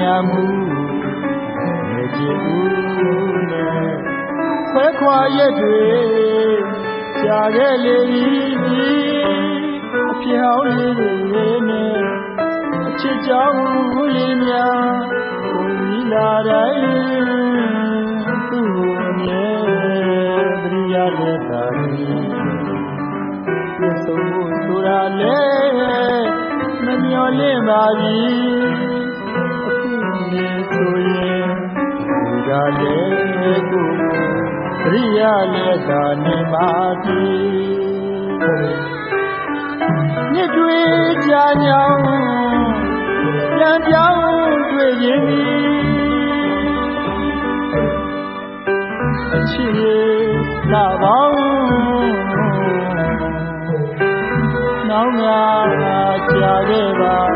ညာမှုနေကြည်ဦးနဲ့ခွဲခွာရက်တွေကြာခဲ့လေပြီအဖြစ်ဟောင်းလေးတွေနဲ့အ ချစ်ကြောင်းလေးများကိုမိလာတိုင်းသူ့ကိုအမြဲပရိယာလက်သာကြီးပြဆုံးဖို့ဆိုတာလေမမျော်လင့်ပါဘူးလည်းကိုပရိယလည်းသာနေပါပြီမြစ်တွေကြာညောင်း ပြန်ပြောင်းတွေ့ခြင်းအချစ်လာပေါင်းနောင်များကြာခဲ့ပါပြီ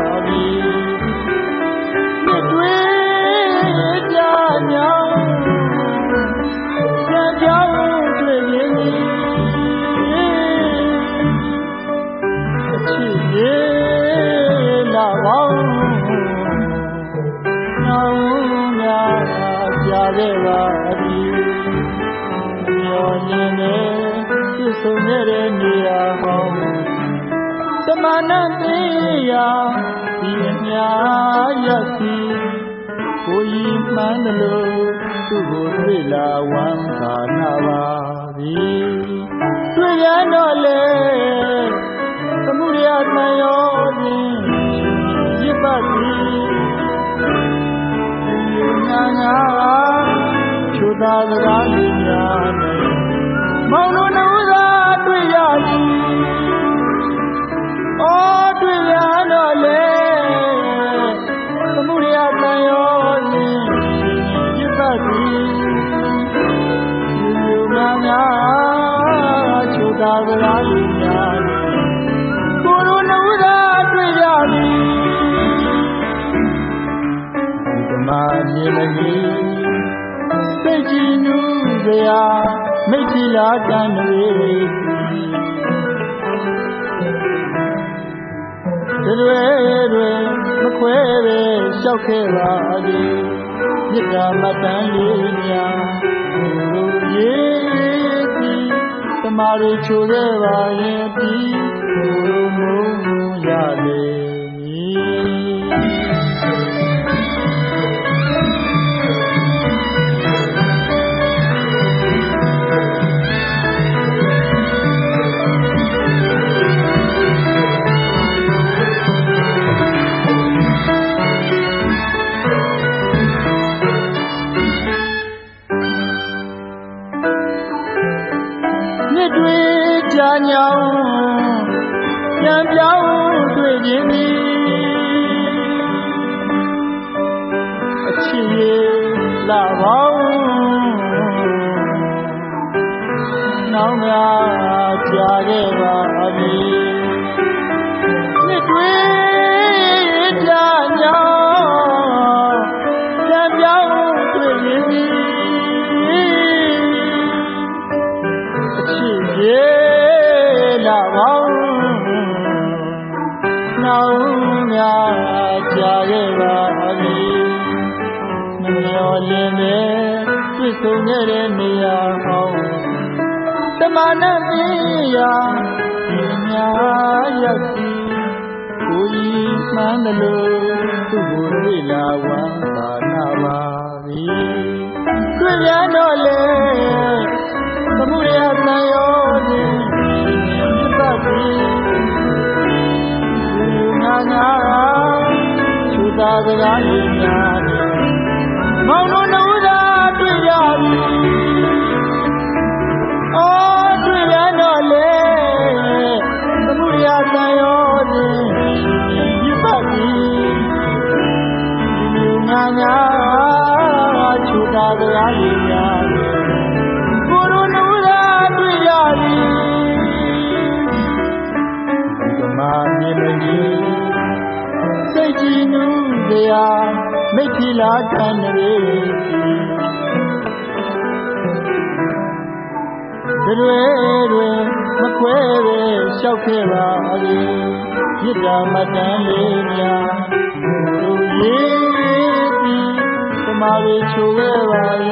မဏသေးရာဒီအများရစီကိုကြီးမှန်းတယ်လို့သူ့ကိုတွေ့လာဝမ်းသာနာပါပြီတွေ့ရတော့လေသမှုရတန်ရောခြင်းရစ်ပါသည်ညာညာချိုသာစကားလေး မိတ်ကြီးလာတန်တွေတွေတွေမခွဲပဲလျှောက်ခဲ့ပါသည်မြစ်တာမတန်လေးများလူရေးသည်တမားတွေချိုခဲ့ပါရင်ပြီးလူမုန်းရလေ ညောင်းပြန်ပြောင်းတွေ့ခြင်းသည်အချစ်ရဲ့လာပေါင်းနောင်များကြာခဲ့ပါပြီနှစ် ပြစ်ဆုံးတဲ့နေရာဟောင်းတမနာပြေရာဒီများရောက်စီကိုကြီးမှန်းတယ်လို့သူ့ကိုတွေ့လာဝမ်းသာနာပါပြီတွေ့ရတော့လေ တွေတွေမကွဲပဲလျှောက်ခဲ့ပါလေမြစ်တာမတန်းလေးများတို့ရေးပြီးသမားတွေချိုးခဲ့ပါရဲ့ဒီ